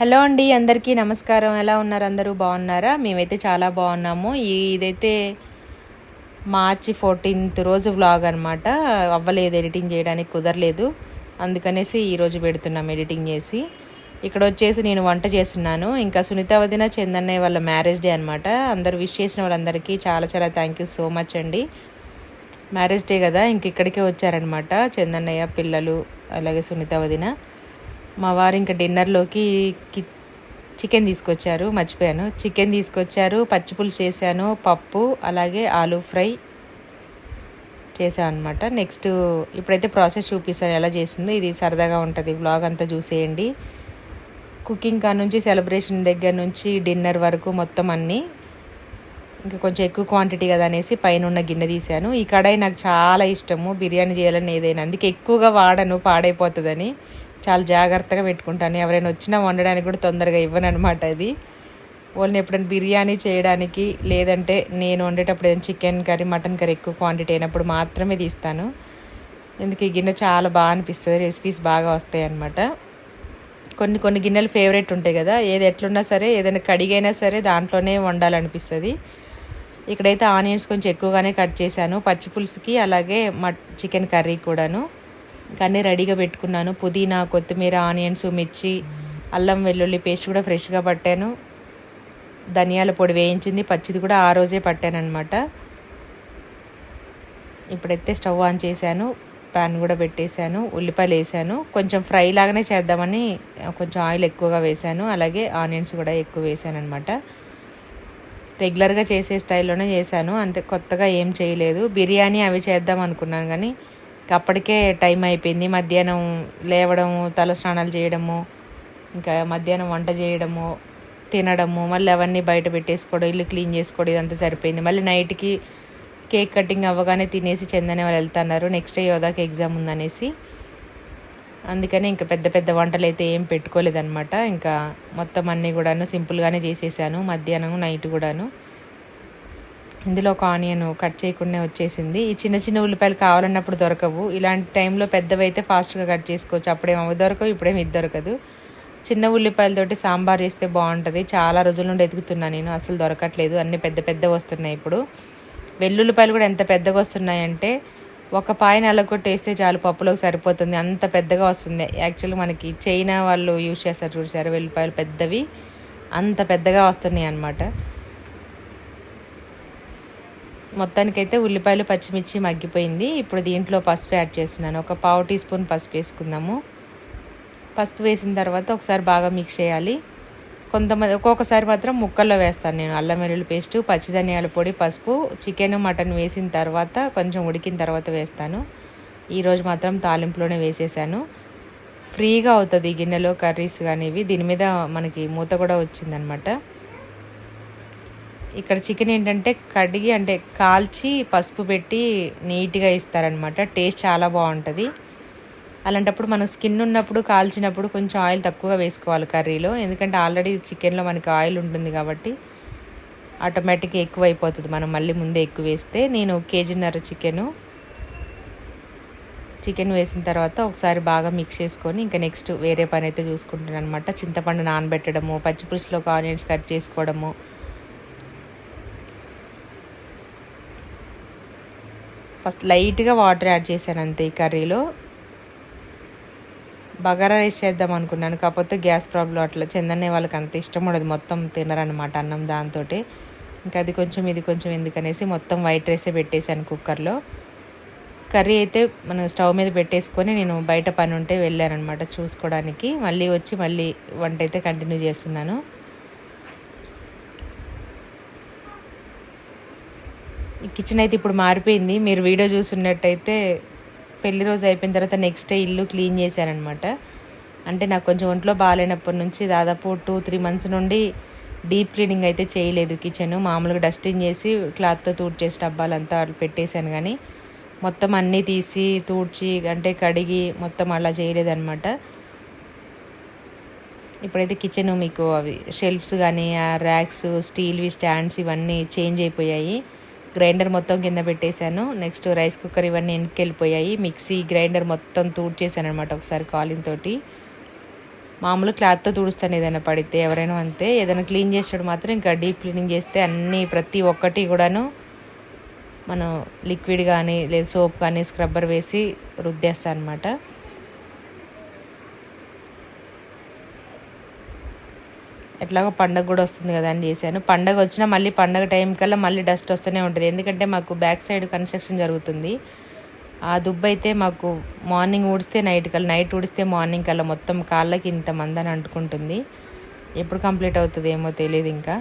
Hello అండి అందరికీ నమస్కారం. ఎలా ఉన్నారు? అందరూ బాగున్నారా? మేమైతే చాలా బాగున్నాము. ఈ- ఇదైతే మార్చి ఫోర్టీన్త్ రోజు వ్లాగ్ అనమాట అవ్వలేదు ఎడిటింగ్ చేయడానికి కుదరలేదు. అందుకనేసి ఈరోజు పెడుతున్నాం ఎడిటింగ్ చేసి. ఇక్కడ వచ్చేసి నేను వంట చేస్తున్నాను. ఇంకా సునీత వదిన చందన్నయ్య వాళ్ళ మ్యారేజ్ డే అనమాట అందరూ విష్ చేసిన వాళ్ళందరికీ చాలా చాలా థ్యాంక్ యూ సో మచ్ అండి. మ్యారేజ్ డే కదా ఇంక ఇక్కడికే వచ్చారనమాట చందన్నయ్య పిల్లలు అలాగే సునీత వదిన. మా వారు ఇంకా డిన్నర్లోకి చికెన్ తీసుకొచ్చారు మర్చిపోయాను. చికెన్ తీసుకొచ్చారు పచ్చిపులుసు చేశాను పప్పు అలాగే ఆలూ ఫ్రై చేశాను అనమాట నెక్స్ట్ ఇప్పుడైతే ప్రాసెస్ చూపిస్తాను ఎలా చేసిందో ఇది సరదాగా ఉంటుంది. వ్లాగ్ అంతా చూసేయండి. కుకింగ్ కా నుంచి సెలబ్రేషన్ దగ్గర నుంచి డిన్నర్ వరకు మొత్తం అన్నీ ఇంకా కొంచెం ఎక్కువ క్వాంటిటీ కదా అనేసి పైన ఉన్న గిన్నె తీశాను. ఈ కడాయి నాకు చాలా ఇష్టము. బిర్యానీ చేయాలని ఏదైనా. అందుకే ఎక్కువగా వాడను పాడైపోతుందని. చాలా జాగ్రత్తగా పెట్టుకుంటాను. ఎవరైనా వచ్చినా వండడానికి కూడా తొందరగా ఇవ్వను అనమాట అది. వాళ్ళని ఎప్పుడైనా బిర్యానీ చేయడానికి లేదంటే నేను వండేటప్పుడు ఏదైనా చికెన్ కర్రీ మటన్ కర్రీ ఎక్కువ క్వాంటిటీ అయినప్పుడు మాత్రమే తీస్తాను. ఎందుకు ఈ గిన్నె చాలా బాగా అనిపిస్తుంది రెసిపీస్ బాగా వస్తాయి అన్నమాట. కొన్ని కొన్ని గిన్నెలు ఫేవరెట్ ఉంటాయి కదా ఏది ఎట్లున్నా సరే ఏదైనా కడిగైనా సరే దాంట్లోనే వండాలనిపిస్తుంది. ఇక్కడైతే ఆనియన్స్ కొంచెం ఎక్కువగానే కట్ చేశాను. పచ్చి పులుసుకి అలాగే మట్ చికెన్ కర్రీ కూడాను. అన్నీ రెడీగా పెట్టుకున్నాను. పుదీనా కొత్తిమీర ఆనియన్స్ మిర్చి అల్లం వెల్లుల్లి పేస్ట్ కూడా ఫ్రెష్గా పట్టాను. ధనియాల పొడి వేయించింది. పచ్చిది కూడా ఆ రోజే పట్టాను అనమాట ఇప్పుడైతే స్టవ్ ఆన్ చేశాను. ప్యాన్ కూడా పెట్టేశాను. ఉల్లిపాయలు వేసాను కొంచెం ఫ్రై లాగానే చేద్దామని కొంచెం ఆయిల్ ఎక్కువగా వేశాను. అలాగే ఆనియన్స్ కూడా ఎక్కువ వేసాను అనమాట రెగ్యులర్గా చేసే స్టైల్లోనే చేశాను. అంతే కొత్తగా ఏం చేయలేదు. బిర్యానీ అవి చేద్దాం అనుకున్నాను కానీ అప్పటికే టైం అయిపోయింది. మధ్యాహ్నం లేవడము తల స్నానాలు చేయడము ఇంకా మధ్యాహ్నం వంట చేయడము తినడము మళ్ళీ అవన్నీ బయట పెట్టేసుకోవడం ఇల్లు క్లీన్ చేసుకోవడం ఇదంతా సరిపోయింది. మళ్ళీ నైట్కి కేక్ కటింగ్ అవ్వగానే తినేసి చందనే వాళ్ళు వెళ్తున్నారు. నెక్స్ట్ డే యోధాకి ఎగ్జామ్ ఉందనేసి. అందుకని ఇంకా పెద్ద పెద్ద వంటలు అయితే ఏం పెట్టుకోలేదన్నమాట. ఇంకా మొత్తం అన్నీ కూడాను సింపుల్గానే చేసేసాను. మధ్యాహ్నం నైట్ కూడాను. ఇందులో ఒక ఆనియన్ కట్ చేయకుండా వచ్చేసింది. ఈ చిన్న చిన్న ఉల్లిపాయలు కావాలన్నప్పుడు దొరకవు. ఇలాంటి టైంలో పెద్దవి అయితే ఫాస్ట్గా కట్ చేసుకోవచ్చు. అప్పుడేమో అవి దొరకవు ఇప్పుడేమి ఇది దొరకదు. చిన్న ఉల్లిపాయలతోటి సాంబార్ చేస్తే బాగుంటుంది. చాలా రోజుల నుండి ఎదుగుతున్నా నేను. అసలు దొరకట్లేదు. అన్నీ పెద్ద పెద్దవి వస్తున్నాయి ఇప్పుడు. వెల్లుల్లిపాయలు కూడా ఎంత పెద్దగా వస్తున్నాయంటే ఒక పాయ అలగొట్టేస్తే చాలు పప్పులోకి సరిపోతుంది. అంత పెద్దగా వస్తుంది. యాక్చువల్గా మనకి చైనా వాళ్ళు యూజ్ చేస్తారు చూసారు వెల్లుల్లిపాయలు పెద్దవి. అంత పెద్దగా వస్తున్నాయి అన్నమాట మొత్తానికైతే ఉల్లిపాయలు పచ్చిమిర్చి మగ్గిపోయింది. ఇప్పుడు దీంట్లో పసుపు యాడ్ చేస్తున్నాను. ఒక పావు టీ స్పూన్ పసుపు వేసుకుందాము. పసుపు వేసిన తర్వాత ఒకసారి బాగా మిక్స్ చేయాలి. కొంతమంది ఒక్కొక్కసారి మాత్రం ముక్కల్లో వేస్తాను నేను. అల్లం వెల్లుల్లి పేస్ట్ పచ్చిధనియాల పొడి పసుపు చికెన్ మటన్ వేసిన తర్వాత కొంచెం ఉడికిన తర్వాత వేస్తాను. ఈరోజు మాత్రం తాలింపులోనే వేసేసాను. ఫ్రీగా అవుతుంది గిన్నెలో కర్రీస్ కానీ దీని మీద మనకి మూత కూడా వచ్చిందనమాట. ఇక్కడ చికెన్ ఏంటంటే కడిగి అంటే కాల్చి పసుపు పెట్టి నీట్గా ఇస్తారనమాట టేస్ట్ చాలా బాగుంటుంది. అలాంటప్పుడు మనకు స్కిన్ ఉన్నప్పుడు కాల్చినప్పుడు కొంచెం ఆయిల్ తక్కువగా వేసుకోవాలి కర్రీలో. ఎందుకంటే ఆల్రెడీ చికెన్లో మనకి ఆయిల్ ఉంటుంది కాబట్టి ఆటోమేటిక్గా ఎక్కువ అయిపోతుంది మనం మళ్ళీ ముందే ఎక్కువ వేస్తే నేను కేజీన్నర చికెను చికెన్ వేసిన తర్వాత ఒకసారి బాగా మిక్స్ చేసుకొని ఇంకా నెక్స్ట్ వేరే పని అయితే చూసుకుంటాను అనమాట చింతపండు నానబెట్టడము పచ్చిపులుసులో ఆనియన్స్ కట్ చేసుకోవడము ఫస్ట్ లైట్గా వాటర్ యాడ్ చేశాను అంతే ఈ కర్రీలో. బగారా రైస్ చేద్దాం అనుకున్నాను కాకపోతే గ్యాస్ ప్రాబ్లం అట్లా. చందనే వాళ్ళకి అంత ఇష్టం ఉండదు మొత్తం తినరనమాట అన్నం దాంతో ఇంకా అది కొంచెం ఇది కొంచెం ఎందుకనేసి మొత్తం వైట్ రైసే పెట్టేశాను కుక్కర్లో. కర్రీ అయితే మనం స్టవ్ మీద పెట్టేసుకొని నేను బయట పని ఉంటే వెళ్ళానమాట చూసుకోవడానికి. మళ్ళీ వచ్చి మళ్ళీ వంట అయితే కంటిన్యూ చేస్తున్నాను. కిచెన్ అయితే ఇప్పుడు మారిపోయింది. మీరు వీడియో చూసినట్టయితే పెళ్ళి రోజు అయిపోయిన తర్వాత నెక్స్ట్ డే ఇల్లు క్లీన్ చేశానమాట అంటే నాకు కొంచెం ఒంట్లో బాగాలేనప్పటి నుంచి దాదాపు టూ త్రీ మంత్స్ నుండి డీప్ క్లీనింగ్ అయితే చేయలేదు కిచెన్ మామూలుగా డస్టింగ్ చేసి క్లాత్తో తూడ్చేసి డబ్బాలంతా పెట్టేశాను కానీ మొత్తం అన్నీ తీసి తూడ్చి అంటే కడిగి మొత్తం అలా చేయలేదన్నమాట. ఇప్పుడైతే కిచెన్ మీకు అవి షెల్ఫ్స్ కానీ ఆ ర్యాక్స్ స్టీల్వి స్టాండ్స్ ఇవన్నీ చేంజ్ అయిపోయాయి. గ్రైండర్ మొత్తం కింద పెట్టేశాను. నెక్స్ట్ రైస్ కుక్కర్ ఇవన్నీ వెనక్కి మిక్సీ గ్రైండర్ మొత్తం తూడ్చేసాను అనమాట ఒకసారి కాలింగ్ తోటి. మామూలు క్లాత్తో తుడుస్తాను ఏదైనా పడితే ఎవరైనా అంతే. ఏదైనా క్లీన్ చేసాడు మాత్రం ఇంకా డీప్ క్లీనింగ్ చేస్తే అన్నీ ప్రతి ఒక్కటి కూడాను మనం లిక్విడ్ కానీ లేదా సోప్ కానీ స్క్రబ్బర్ వేసి రుద్దేస్తాను అనమాట ఎట్లాగో పండగ కూడా వస్తుంది కదా అని చేశాను. పండగ వచ్చినా మళ్ళీ పండగ టైం కల్లా మళ్ళీ డస్ట్ వస్తూనే ఉంటుంది. ఎందుకంటే మాకు బ్యాక్ సైడ్ కన్స్ట్రక్షన్ జరుగుతుంది. ఆ దుబ్బు అయితే మాకు మార్నింగ్ ఊడిస్తే నైట్ కల్లా నైట్ ఊడిస్తే మార్నింగ్ కల్లా మొత్తం కాళ్ళకి ఇంతమంది అని అంటుకుంటుంది. ఎప్పుడు కంప్లీట్ అవుతుంది ఏమో తెలియదు ఇంకా.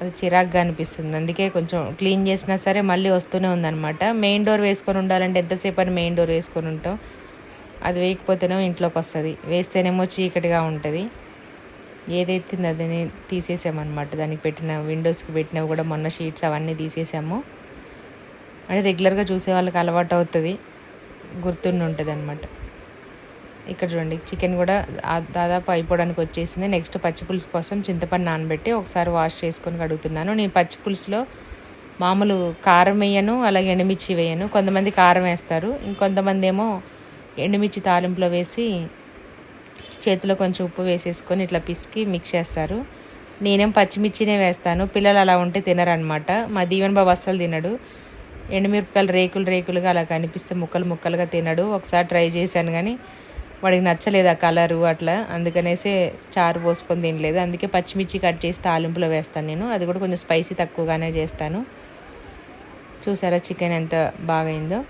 అది చిరాగ్గా అనిపిస్తుంది. అందుకే కొంచెం క్లీన్ చేసినా సరే మళ్ళీ వస్తూనే ఉందన్నమాట. మెయిన్ డోర్ వేసుకొని ఉండాలంటే ఎంతసేపు అని మెయిన్ డోర్ వేసుకొని ఉంటాం. అది వేయకపోతేనేమో ఇంట్లోకి వస్తుంది. వేస్తేనేమో చీకటిగా ఉంటుంది. ఏదైతే అదని తీసేసామన్నమాట దానికి పెట్టిన విండోస్కి పెట్టినవి కూడా మొన్న షీట్స్ అవన్నీ తీసేసాము. అంటే రెగ్యులర్గా చూసే వాళ్ళకి అలవాటు అవుతుంది గుర్తుండి ఉంటుంది అనమాట ఇక్కడ చూడండి చికెన్ కూడా దాదాపు అయిపోవడానికి వచ్చేసింది. నెక్స్ట్ పచ్చి పులుసు కోసం చింతపండు నానబెట్టి ఒకసారి వాష్ చేసుకొని కడుగుతున్నాను. నేను పచ్చి పులుసులో మామూలు కారం వేయను అలాగే ఎండుమిర్చి వేయను. కొంతమంది కారం వేస్తారు ఇంకొంతమంది ఏమో ఎండుమిర్చి తాలింపులో వేసి చేతిలో కొంచెం ఉప్పు వేసేసుకొని ఇట్లా పిసికి మిక్స్ చేస్తారు. నేనేం పచ్చిమిర్చినే వేస్తాను. పిల్లలు అలా ఉంటే తినరనమాట మా దీవెన్ బాబు అస్సలు తినడు. ఎండుమిరపకాయలు రేకులు రేకులుగా అలా కనిపిస్తే ముక్కలు ముక్కలుగా తినడు. ఒకసారి ట్రై చేశాను కానీ వాడికి నచ్చలేదు ఆ కలరు అట్లా. అందుకనేసి చారు పోసుకొని తినలేదు. అందుకే పచ్చిమిర్చి కట్ చేసి తాలింపులో వేస్తాను నేను. అది కూడా కొంచెం స్పైసీ తక్కువగానే చేస్తాను. చూసారా చికెన్ ఎంత బాగైందో?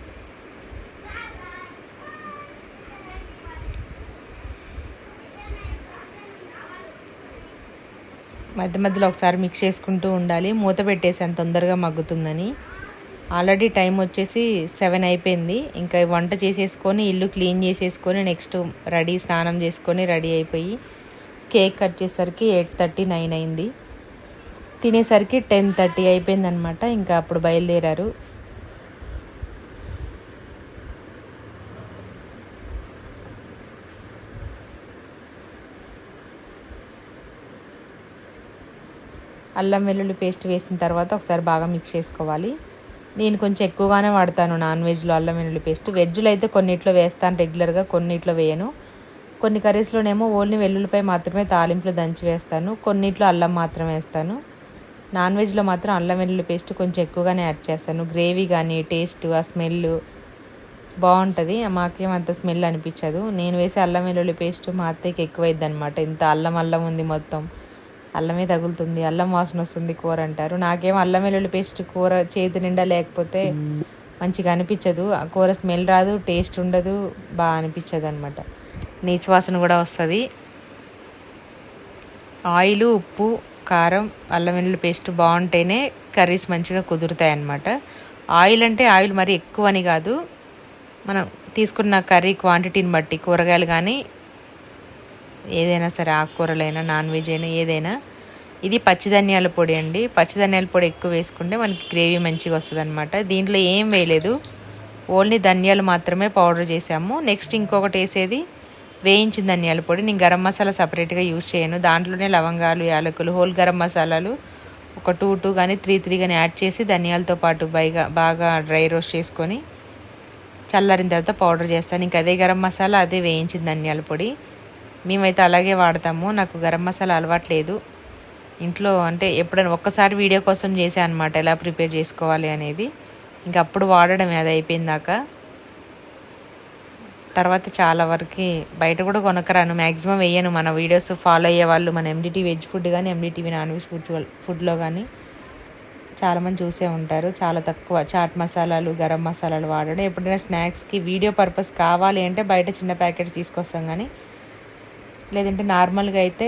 మధ్య మధ్యలో ఒకసారి మిక్స్ చేసుకుంటూ ఉండాలి. మూత పెట్టేసాను తొందరగా మగ్గుతుందని. ఆల్రెడీ టైం వచ్చేసి సెవెన్ అయిపోయింది. ఇంకా వంట చేసేసుకొని ఇల్లు క్లీన్ చేసేసుకొని నెక్స్ట్ రెడీ స్నానం చేసుకొని రెడీ అయిపోయి కేక్ కట్ చేసేసరికి ఎయిట్ థర్టీ నైన్ అయింది. తినేసరికి టెన్ థర్టీ అయిపోయింది అనమాట ఇంకా అప్పుడు బయలుదేరారు. అల్లం వెల్లుల్లి పేస్ట్ వేసిన తర్వాత ఒకసారి బాగా మిక్స్ చేసుకోవాలి. నేను కొంచెం ఎక్కువగానే వాడతాను నాన్ వెజ్లో అల్లం వెల్లుల్లి పేస్ట్. వెజ్లో అయితే కొన్నిట్లో వేస్తాను రెగ్యులర్గా కొన్నిట్లో వేయను. కొన్ని కర్రీస్లోనేమో ఓన్లీ వెల్లుల్లిపై మాత్రమే తాలింపులు దంచి వేస్తాను కొన్నిట్లో అల్లం మాత్రం వేస్తాను. నాన్ వెజ్లో మాత్రం అల్లం వెల్లుల్లి పేస్ట్ కొంచెం ఎక్కువగానే యాడ్ చేస్తాను. గ్రేవీ కానీ టేస్ట్ ఆ స్మెల్ బాగుంటుంది మాకేం అంత స్మెల్ అనిపించదు. నేను వేసే అల్లం వెల్లుల్లి పేస్ట్ మా అత్తయ్యకి ఎక్కువైద్ది అనమాట ఇంత అల్లం అల్లం ఉంది మొత్తం. అల్లమే తగులుతుంది అల్లం వాసన వస్తుంది కూర అంటారు. నాకేం అల్లం వెల్లుల్లి పేస్ట్ కూర చేతి నిండా లేకపోతే మంచిగా అనిపించదు. ఆ కూర స్మెల్ రాదు టేస్ట్ ఉండదు బాగా అనిపించదు అనమాట నీచు వాసన కూడా వస్తుంది. ఆయిల్ ఉప్పు కారం అల్లం వెల్లుల్లి పేస్ట్ బాగుంటేనే కర్రీస్ మంచిగా కుదురుతాయి అన్నమాట ఆయిల్ అంటే ఆయిల్ మరి ఎక్కువ అని కాదు. మనం తీసుకున్న కర్రీ క్వాంటిటీని బట్టి కూరగాయలు కానీ ఏదైనా సరే ఆకుకూరలైనా నాన్ వెజ్ అయినా ఏదైనా. ఇది పచ్చిధనియాల పొడి అండి. పచ్చిధనియాల పొడి ఎక్కువ వేసుకుంటే మనకి గ్రేవీ మంచిగా వస్తుంది అనమాట దీంట్లో ఏం వేయలేదు. ఓన్లీ ధనియాలు మాత్రమే పౌడర్ చేసాము. నెక్స్ట్ ఇంకొకటి వేసేది వేయించిన ధనియాల పొడి. నేను గరం మసాలా సపరేట్గా యూజ్ చేయను. దాంట్లోనే లవంగాలు యాలకులు హోల్ గరం మసాలాలు ఒక టూ టూ కానీ త్రీ త్రీ కానీ యాడ్ చేసి ధనియాలతో పాటు బైగా బాగా డ్రై రోస్ట్ చేసుకొని చల్లారిన తర్వాత పౌడర్ చేస్తాను. ఇంకా అదే గరం మసాలా అదే వేయించిన ధనియాల పొడి. మేమైతే అలాగే వాడతాము. నాకు గరం మసాలా అలవాట్లేదు ఇంట్లో అంటే ఎప్పుడైనా ఒక్కసారి వీడియో కోసం చేశాను అనమాట ఎలా ప్రిపేర్ చేసుకోవాలి అనేది. ఇంకా అప్పుడు వాడడమే అది అయిపోయిందాక. తర్వాత చాలా వరకు బయట కూడా కొనకరాను. మ్యాక్సిమం వేయను. మన వీడియోస్ ఫాలో అయ్యే వాళ్ళు మన ఎండిటీ వెజ్ ఫుడ్ కానీ ఎండిటీవీ నాన్ వెజ్ ఫుడ్ ఫుడ్లో కానీ చాలామంది చూసే ఉంటారు. చాలా తక్కువ చాట్ మసాలాలు గరం మసాలాలు వాడడం. ఎప్పుడైనా స్నాక్స్కి వీడియో పర్పస్ కావాలి అంటే బయట చిన్న ప్యాకెట్స్ తీసుకొస్తాం కానీ లేదంటే నార్మల్గా అయితే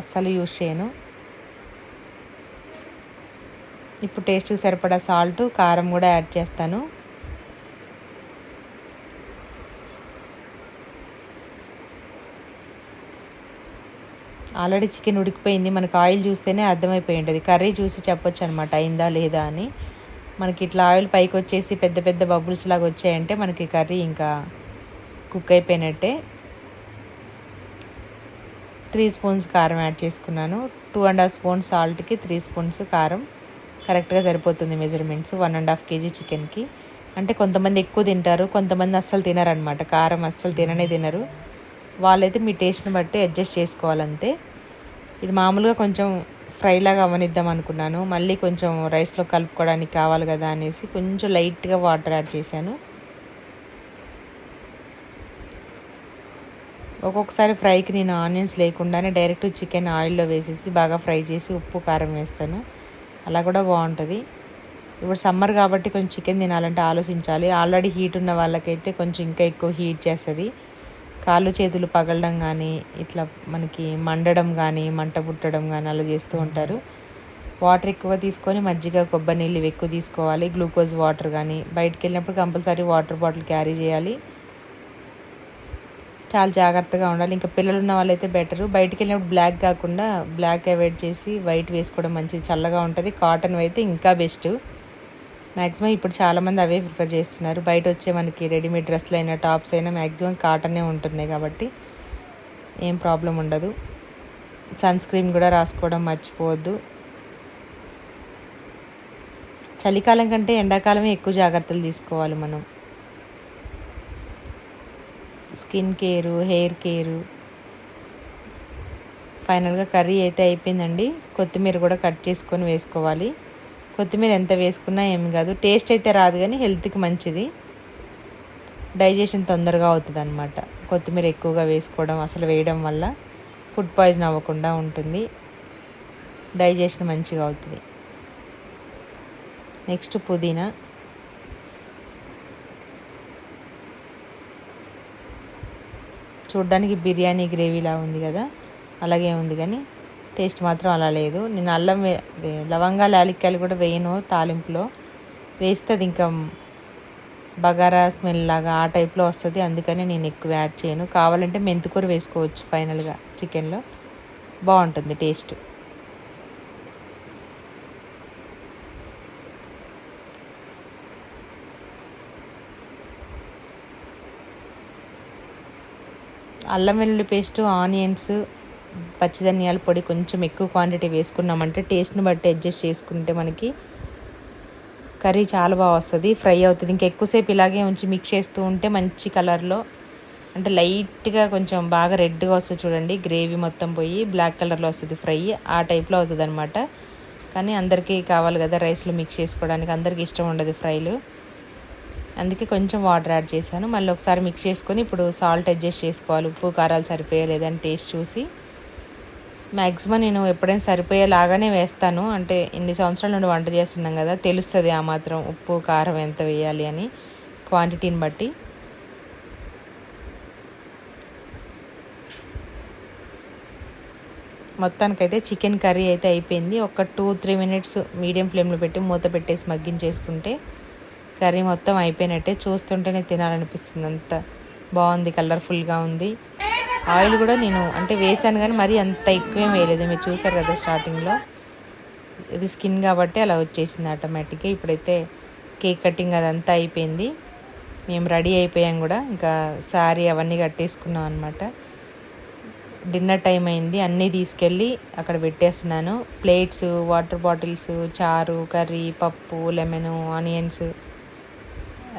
అస్సలు యూజ్ చేయను. ఇప్పుడు టేస్ట్కి సరిపడా సాల్ట్ కారం కూడా యాడ్ చేస్తాను. ఆల్రెడీ చికెన్ ఉడికిపోయింది. మనకి ఆయిల్ చూస్తేనే అర్థమైపోయి ఉంటుంది కర్రీ చూసి చెప్పొచ్చు అనమాట అయిందా లేదా అని. మనకి ఇట్లా ఆయిల్ పైకి వచ్చేసి పెద్ద పెద్ద బబుల్స్ లాగా వచ్చాయంటే మనకి కర్రీ ఇంకా కుక్ అయిపోయినట్టే. త్రీ స్పూన్స్ కారం యాడ్ చేసుకున్నాను. టూ అండ్ హాఫ్ స్పూన్స్ సాల్ట్కి త్రీ స్పూన్స్ కారం. కరెక్ట్గా సరిపోతుంది measurements one and half KG చికెన్కి అంటే కొంతమంది ఎక్కువ తింటారు కొంతమంది అస్సలు తినరనమాట కారం అస్సలు తిననే తినరు. వాళ్ళైతే మీ టేస్ట్ని బట్టి అడ్జస్ట్ చేసుకోవాలంతే. ఇది మామూలుగా కొంచెం ఫ్రైలాగా అవనిద్దాం అనుకున్నాను. మళ్ళీ కొంచెం రైస్లో కలుపుకోవడానికి కావాలి కదా అనేసి కొంచెం లైట్గా వాటర్ యాడ్ చేశాను. ఒక్కొక్కసారి ఫ్రైకి నేను ఆనియన్స్ లేకుండానే డైరెక్ట్ చికెన్ ఆయిల్లో వేసేసి బాగా ఫ్రై చేసి ఉప్పు కారం వేస్తాను. అలా కూడా బాగుంటుంది. ఇప్పుడు సమ్మర్ కాబట్టి కొంచెం చికెన్ తినాలంటే ఆలోచించాలి. ఆల్రెడీ హీట్ ఉన్న వాళ్ళకైతే కొంచెం ఇంకా ఎక్కువ హీట్ చేస్తుంది. కాళ్ళు చేతులు పగలడం కానీ ఇట్లా మనకి మండడం కానీ మంట పుట్టడం కానీ అలా చేస్తూ ఉంటారు. వాటర్ ఎక్కువగా తీసుకొని మజ్జిగ కొబ్బరి నీళ్ళు ఎక్కువ తీసుకోవాలి. గ్లూకోజ్ వాటర్ కానీ బయటకు వెళ్ళినప్పుడు కంపల్సరీ వాటర్ బాటిల్ క్యారీ చేయాలి. చాలా జాగ్రత్తగా ఉండాలి. ఇంకా పిల్లలు ఉన్న వాళ్ళైతే బెటరు బయటికి వెళ్ళినప్పుడు బ్లాక్ కాకుండా బ్లాక్ అవాయిడ్ చేసి వైట్ వేసుకోవడం మంచిది. చల్లగా ఉంటుంది. కాటన్ అయితే ఇంకా బెస్ట్ మ్యాక్సిమం ఇప్పుడు చాలామంది అవే ప్రిఫర్ చేస్తున్నారు. బయట వచ్చే మనకి రెడీమేడ్ డ్రెస్లు అయినా టాప్స్ అయినా మ్యాక్సిమం కాటనే ఉంటున్నాయి కాబట్టి ఏం ప్రాబ్లం ఉండదు. సన్ స్క్రీన్ కూడా రాసుకోవడం మర్చిపోవద్దు. చలికాలం కంటే ఎండాకాలమే ఎక్కువ జాగ్రత్తలు తీసుకోవాలి మనం. Skin care hair care. ఫైనల్గా కర్రీ అయితే అయిపోయిందండి. కొత్తిమీర కూడా కట్ చేసుకొని వేసుకోవాలి. కొత్తిమీర ఎంత వేసుకున్నా ఏమి కాదు. టేస్ట్ అయితే రాదు కానీ హెల్త్కి మంచిది. డైజెషన్ తొందరగా అవుతుంది అనమాట కొత్తిమీర ఎక్కువగా వేసుకోవడం అసలు వేయడం వల్ల ఫుడ్ పాయిజన్ అవ్వకుండా ఉంటుంది. డైజెషన్ మంచిగా అవుతుంది. నెక్స్ట్ పుదీనా. చూడ్డానికి బిర్యానీ గ్రేవీలా ఉంది కదా? అలాగే ఉంది కానీ టేస్ట్ మాత్రం అలా లేదు. నేను అల్లం వే అదే లవంగాలు యాలక్కాయలు కూడా వేయను తాలింపులో. వేస్తే అది ఇంకా బగారా స్మెల్ లాగా ఆ టైప్లో వస్తుంది. అందుకని నేను ఎక్కువ యాడ్ చేయను. కావాలంటే మెంతికూర వేసుకోవచ్చు ఫైనల్గా చికెన్లో. బాగుంటుంది టేస్ట్. అల్లం వెల్లుల్లి పేస్ట్ ఆనియన్స్ పచ్చిధనియాల పొడి కొంచెం ఎక్కువ క్వాంటిటీ వేసుకున్నామంటే టేస్ట్ని బట్టి అడ్జస్ట్ చేసుకుంటే మనకి కర్రీ చాలా బాగా వస్తుంది ఫ్రై అవుతుంది. ఇంకా ఎక్కువసేపు ఇలాగే ఉంచి మిక్స్ చేస్తూ ఉంటే మంచి కలర్లో అంటే లైట్గా కొంచెం బాగా రెడ్గా వస్తుంది చూడండి. గ్రేవీ మొత్తం పోయి బ్లాక్ కలర్లో వస్తుంది ఫ్రై ఆ టైప్లో అవుతుంది అనమాట కానీ అందరికీ కావాలి కదా రైస్లో మిక్స్ చేసుకోవడానికి. అందరికీ ఇష్టం ఉండదు ఫ్రైలు అందుకే కొంచెం వాటర్ యాడ్ చేశాను. మళ్ళీ ఒకసారి మిక్స్ చేసుకొని ఇప్పుడు సాల్ట్ అడ్జస్ట్ చేసుకోవాలి. ఉప్పు కారాలు సరిపోయలేదని టేస్ట్ చూసి. మ్యాక్సిమం నేను ఎప్పుడైనా సరిపోయేలాగానే వేస్తాను. అంటే ఇన్ని సంవత్సరాల నుండి వంట చేస్తున్నాం కదా తెలుస్తుంది ఆ మాత్రం ఉప్పు కారం ఎంత వేయాలి అని క్వాంటిటీని బట్టి. మొత్తానికైతే చికెన్ కర్రీ అయితే అయిపోయింది. ఒక టూ త్రీ మినిట్స్ మీడియం ఫ్లేమ్లో పెట్టి మూత పెట్టేసి మగ్గించేసుకుంటే కర్రీ మొత్తం అయిపోయినట్టే చూస్తుంటేనే తినాలనిపిస్తుంది. అంత బాగుంది కలర్ఫుల్గా ఉంది. ఆయిల్ కూడా నేను అంటే వేసాను కానీ మరీ అంత ఎక్కువేం వేయలేదు. మీరు చూసారు కదా స్టార్టింగ్లో? ఇది స్కిన్ కాబట్టి అలా వచ్చేసింది ఆటోమేటిక్గా. ఇప్పుడైతే కేక్ కటింగ్ అదంతా అయిపోయింది. మేము రెడీ అయిపోయాం కూడా. ఇంకా శారీ అవన్నీ కట్టేసుకున్నాం అనమాట డిన్నర్ టైం అయింది. అన్నీ తీసుకెళ్ళి అక్కడ పెట్టేస్తున్నాను. ప్లేట్స్ వాటర్ బాటిల్స్ చారు కర్రీ పప్పు లెమన్ ఆనియన్స్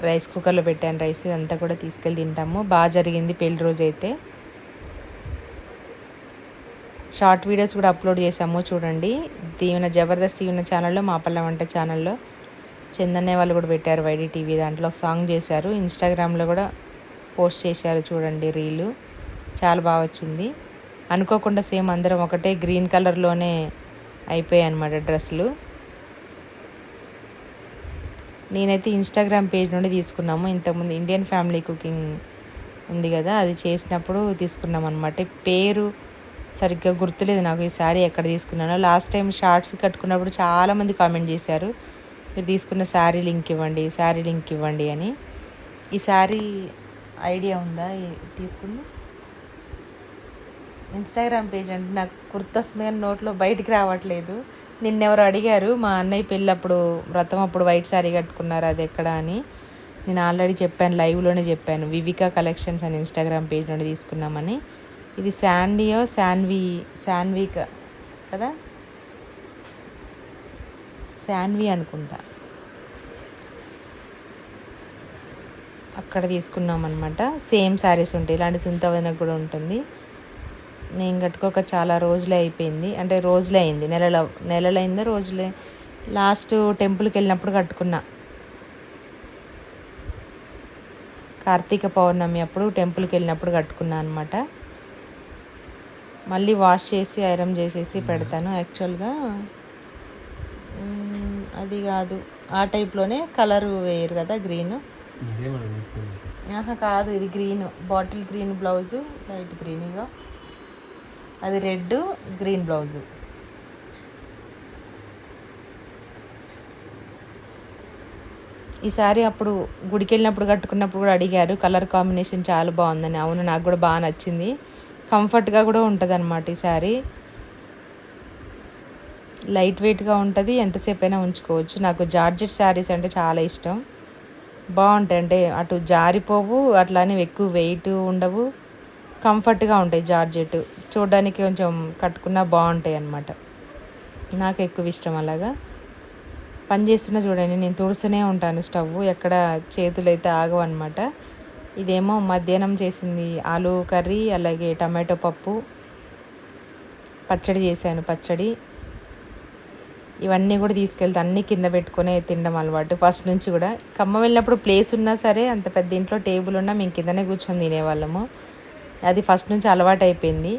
రైస్ కుక్కర్లో పెట్టాను రైస్ ఇదంతా కూడా తీసుకెళ్ళి తింటాము. బాగా జరిగింది పెళ్ళి రోజు అయితే షార్ట్ వీడియోస్ కూడా అప్లోడ్ చేసాము చూడండి. దీవెన జబర్దస్త్ దీవెన ఛానల్లో మా పల్ల వంట ఛానల్లో. చందన్నే వాళ్ళు కూడా పెట్టారు వైడి టీవీ దాంట్లో. ఒక సాంగ్ చేశారు. ఇన్స్టాగ్రామ్లో కూడా పోస్ట్ చేశారు చూడండి రీలు. చాలా బాగా వచ్చింది. అనుకోకుండా సేమ్ అందరం ఒకటే గ్రీన్ కలర్లోనే అయిపోయాయి అనమాట డ్రెస్సులు. నేనైతే ఇన్స్టాగ్రామ్ పేజ్ నుండి తీసుకున్నాము. ఇంతకుముందు ఇండియన్ ఫ్యామిలీ కుకింగ్ ఉంది కదా అది చేసినప్పుడు తీసుకున్నాం అనమాట పేరు సరిగ్గా గుర్తులేదు నాకు ఈ శారీ ఎక్కడ తీసుకున్నానో. లాస్ట్ టైం షార్ట్స్ కట్టుకున్నప్పుడు చాలామంది కామెంట్ చేశారు మీరు తీసుకున్న శారీ లింక్ ఇవ్వండి శారీ లింక్ ఇవ్వండి అని. ఈ శారీ ఐడియా ఉందా? తీసుకుంది. ఇన్స్టాగ్రామ్ పేజ్ అంటే నాకు గుర్తొస్తుంది కానీ నోట్లో బయటికి రావట్లేదు. నిన్నెవరు అడిగారు మా అన్నయ్య పెళ్ళప్పుడు వ్రతం అప్పుడు వైట్ శారీ కట్టుకున్నారు అది ఎక్కడ అని. నేను ఆల్రెడీ చెప్పాను లైవ్లోనే చెప్పాను వివికా కలెక్షన్స్ అని ఇన్స్టాగ్రామ్ పేజ్ నుండి తీసుకున్నామని. ఇది శాండియో శాన్వి శాన్విక కదా? శాన్వి అనుకుంటా. అక్కడ తీసుకున్నాం అనమాట సేమ్ శారీస్ ఉంటాయి ఇలాంటి సుంత కూడా ఉంటుంది. నేను కట్టుకోక చాలా రోజులే అయిపోయింది. అంటే రోజులే అయింది. నెలల నెలలైందో రోజులే? లాస్ట్ టెంపుల్కి వెళ్ళినప్పుడు కట్టుకున్నా. కార్తీక పౌర్ణమి అప్పుడు టెంపుల్కి వెళ్ళినప్పుడు కట్టుకున్నా అనమాట మళ్ళీ వాష్ చేసి ఐరన్ చేసేసి పెడతాను యాక్చువల్గా. అది కాదు. ఆ టైప్లోనే కలర్ వేయరు కదా గ్రీన్. ఆహా కాదు. ఇది green. Bottle green blouse. Light green ఇక అది రెడ్ గ్రీన్ బ్లౌజు. ఈసారి అప్పుడు గుడికి వెళ్ళినప్పుడు కట్టుకున్నప్పుడు కూడా అడిగారు. కలర్ కాంబినేషన్ చాలా బాగుందని. అవును నాకు కూడా బాగా నచ్చింది. కంఫర్ట్గా కూడా ఉంటుంది అనమాట ఈ శారీ లైట్ వెయిట్గా ఉంటుంది. ఎంతసేపు అయినా ఉంచుకోవచ్చు. నాకు జార్జెట్ శారీస్ అంటే చాలా ఇష్టం. బాగుంటాయి. అంటే అటు జారిపోవు అట్లానే ఎక్కువ వెయిట్ ఉండవు. కంఫర్ట్గా ఉంటాయి జార్జెట్. చూడడానికి కొంచెం కట్టుకున్నా బాగుంటాయి అన్నమాట. నాకు ఎక్కువ ఇష్టం అలాగా. పని చేస్తున్నా చూడండి నేను తుడుస్తూనే ఉంటాను స్టవ్. ఎక్కడ చేతులు అయితే ఆగవు అనమాట ఇదేమో మధ్యాహ్నం చేసింది ఆలు కర్రీ అలాగే టమాటో పప్పు పచ్చడి చేశాను పచ్చడి. ఇవన్నీ కూడా తీసుకెళ్తే అన్నీ కింద పెట్టుకొని తినడం అలవాటు. ఫస్ట్ నుంచి కూడా. ఖమ్మం వెళ్ళినప్పుడు ప్లేస్ ఉన్నా సరే అంత పెద్ద ఇంట్లో టేబుల్ ఉన్నా మేము కిందనే కూర్చొని తినేవాళ్ళము. అది ఫస్ట్ నుంచి అలవాటు అయిపోయింది.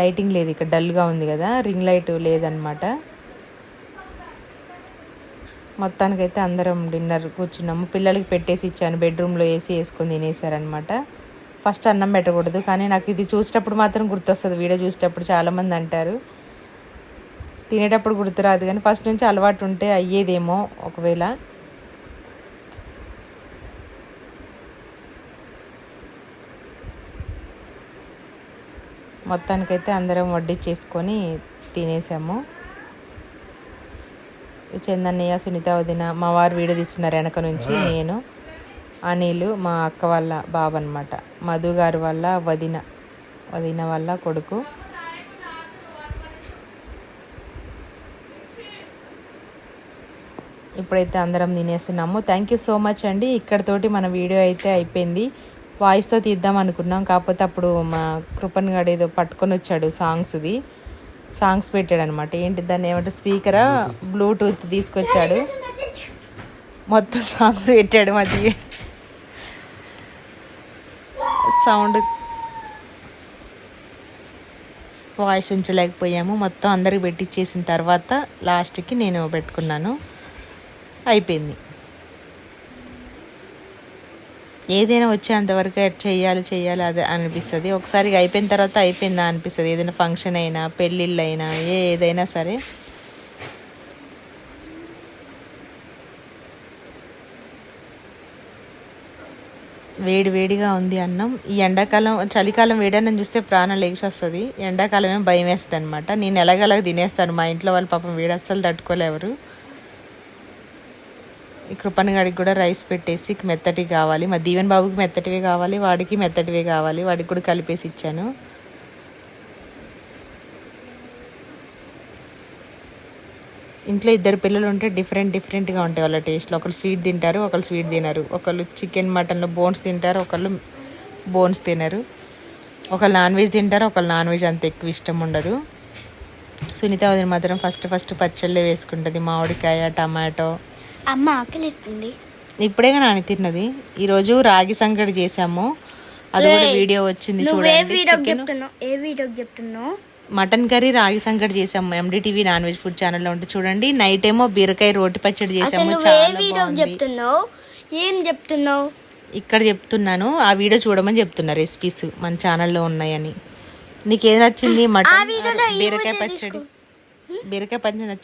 లైటింగ్ లేదు ఇక్కడ డల్గా ఉంది కదా రింగ్ లైట్ లేదనమాట. మొత్తానికైతే అందరం డిన్నర్ కూర్చున్నాము. పిల్లలకి పెట్టేసి ఇచ్చాను బెడ్రూమ్లో వేసి వేసుకొని తినేసారనమాట. ఫస్ట్ అన్నం పెట్టకూడదు కానీ నాకు ఇది చూసేటప్పుడు మాత్రం గుర్తొస్తుంది. వీడియో చూసేటప్పుడు చాలామంది అంటారు. తినేటప్పుడు గుర్తురాదు కానీ ఫస్ట్ నుంచి అలవాటు ఉంటే అయ్యేదేమో ఒకవేళ. మొత్తానికైతే అందరం వడ్డించేసుకొని తినేసాము. చందన్నయ్య సునీత వదిన మా వారు వీడియో తీస్తున్నారు వెనక నుంచి నేను అనిల్ మా అక్క వాళ్ళ బాబు అనమాట మధు గారి వాళ్ళ వదిన వదిన వాళ్ళ కొడుకు. ఇప్పుడైతే అందరం తినేస్తున్నాము. థ్యాంక్ యూ సో మచ్ అండి. ఇక్కడతోటి మన వీడియో అయితే అయిపోయింది. వాయిస్తో తీద్దాం అనుకున్నాం. కాకపోతే అప్పుడు మా కృపన్ గడు ఏదో పట్టుకొని వచ్చాడు సాంగ్స్ది. సాంగ్స్ పెట్టాడు అనమాట ఏంటి దాన్ని ఏమంటే స్పీకర్? బ్లూటూత్ తీసుకొచ్చాడు. మొత్తం సాంగ్స్ పెట్టాడు మధ్య సౌండ్ వాయిస్ ఉంచలేకపోయాము. మొత్తం అందరికి పెట్టించేసిన తర్వాత లాస్ట్కి నేను పెట్టుకున్నాను. అయిపోయింది. ఏదైనా వచ్చేంతవరకు ఎట్ చేయాలి చేయాలి అది అనిపిస్తుంది. ఒకసారి అయిపోయిన తర్వాత అయిపోయిందా అనిపిస్తుంది. ఏదైనా ఫంక్షన్ అయినా పెళ్ళిళ్ళు అయినా ఏ ఏదైనా సరే. వేడి వేడిగా ఉంది అన్నం. ఈ ఎండాకాలం చలికాలం వేడన్నం చూస్తే ప్రాణం లేచి వస్తుంది ఎండాకాలమే భయం వేస్తుంది అనమాట నేను ఎలాగలాగ తినేస్తాను. మా ఇంట్లో వాళ్ళు పాపం వేడి అస్సలు తట్టుకోలేవరు. కృపణ గాడికి కూడా రైస్ పెట్టేసి మెత్తటి కావాలి. మా దీవెన్ బాబుకి మెత్తటివి కావాలి వాడికి మెత్తటివి కావాలి వాడికి కూడా కలిపేసి ఇచ్చాను. ఇంట్లో ఇద్దరు పిల్లలు ఉంటే డిఫరెంట్ డిఫరెంట్గా ఉంటాయి వాళ్ళ టేస్ట్లో ఒకళ్ళు స్వీట్ తింటారు ఒకళ్ళు స్వీట్ తినరు. ఒకళ్ళు చికెన్ మటన్లో బోన్స్ తింటారు ఒకళ్ళు బోన్స్ తినరు. ఒకళ్ళు నాన్ వెజ్ తింటారు ఒకళ్ళు నాన్ వెజ్ అంత ఎక్కువ ఇష్టం ఉండదు. సునీత వదిన మాత్రం ఫస్ట్ ఫస్ట్ పచ్చళ్ళే వేసుకుంటుంది. మామిడికాయ టమాటో అమ్మ ఆకలి ఎత్తుంది ఇప్పుడేగా నాని తిన్నది. ఈరోజు రాగి సంగటి చేసాము. అది కూడా వీడియో వచ్చింది చూడండి. ఏ వీడియోకి చెప్తున్నావు? మటన్ కర్రీ రాగి సంగటి చేసాము. ఎండిటీవీ నాన్ వెజ్ ఫుడ్ ఛానల్లో ఉంటే చూడండి. నైట్ ఏమో బీరకాయ రోటి పచ్చడి చేసాము. చాలా చెప్తున్నావు? ఏం చెప్తున్నావు? ఇక్కడ చెప్తున్నాను. ఆ వీడియో చూడమని చెప్తున్నా రెసిపీస్ మన ఛానల్లో ఉన్నాయని. నీకేం నచ్చింది? మటన్ బీరకాయ పచ్చడి. బీరకాయ పచ్చడి నచ్చింది?